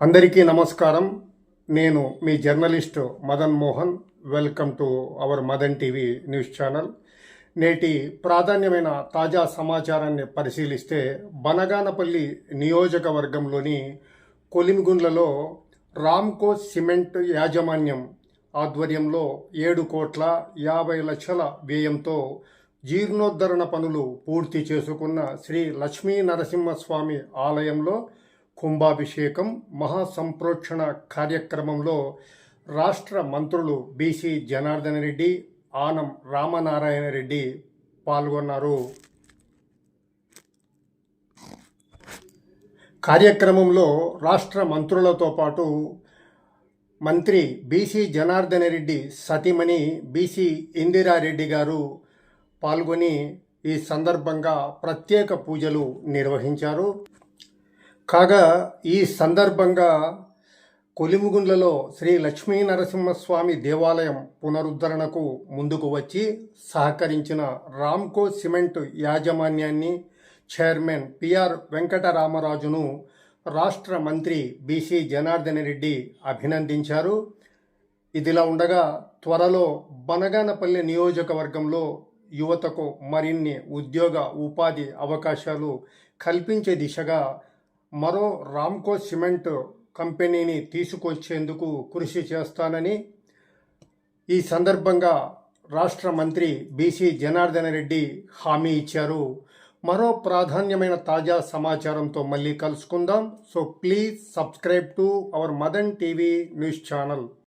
అందరికీ నమస్కారం. నేను మీ journalist Madan Mohan. Welcome to our Madan TV news channel. నేటి ప్రాధాన్యమైన తాజా సమాచారాన్ని పరిశీలిస్తే బనగానపల్లి నియోజకవర్గంలోని కొలిమిగుండ్లలో రామ్కో సిమెంట్ యాజమాన్యం ఆధ్వర్యంలో ఏడు కోట్ల యాభై లక్షల వ్యయంతో జీర్ణోద్ధరణ పనులు పూర్తి చేసుకున్న శ్రీ లక్ష్మీ నరసింహస్వామి ఆలయంలో కుంభాభిషేకం మహాసంప్రోక్షణ కార్యక్రమంలో రాష్ట్ర మంత్రులు బీసీ జనార్దన రెడ్డి ఆనం రామనారాయణ రెడ్డి పాల్గొన్నారు. కార్యక్రమంలో రాష్ట్ర మంత్రులతో పాటు మంత్రి బీసీ జనార్దన రెడ్డి సతీమణి బీసీ ఇందిరారెడ్డి గారు పాల్గొని ఈ సందర్భంగా ప్రత్యేక పూజలు నిర్వహించారు. కాగా ఈ సందర్భంగా కొలిముగుండ్లలో శ్రీ లక్ష్మీ నరసింహస్వామి దేవాలయం పునరుద్ధరణకు ముందుకు వచ్చి సహకరించిన రామ్కో సిమెంట్ యాజమాన్యాన్ని చైర్మన్ పిఆర్ వెంకటరామరాజును రాష్ట్ర మంత్రి బీసీ జనార్దన రెడ్డి అభినందించారు. ఇదిలా ఉండగా త్వరలో బనగానపల్లి నియోజకవర్గంలో యువతకు మరిన్ని ఉద్యోగ ఉపాధి అవకాశాలు కల్పించే దిశగా మరో రామ్కో సిమెంట్ కంపెనీని తీసుకొచ్చేందుకు కృషి చేస్తానని ఈ సందర్భంగా రాష్ట్ర మంత్రి బీసీ జనార్దన రెడ్డి హామీ ఇచ్చారు. మరో ప్రాధాన్యమైన తాజా సమాచారంతో మళ్ళీ కలుసుకుందాం. So please subscribe to our Madan TV news channel.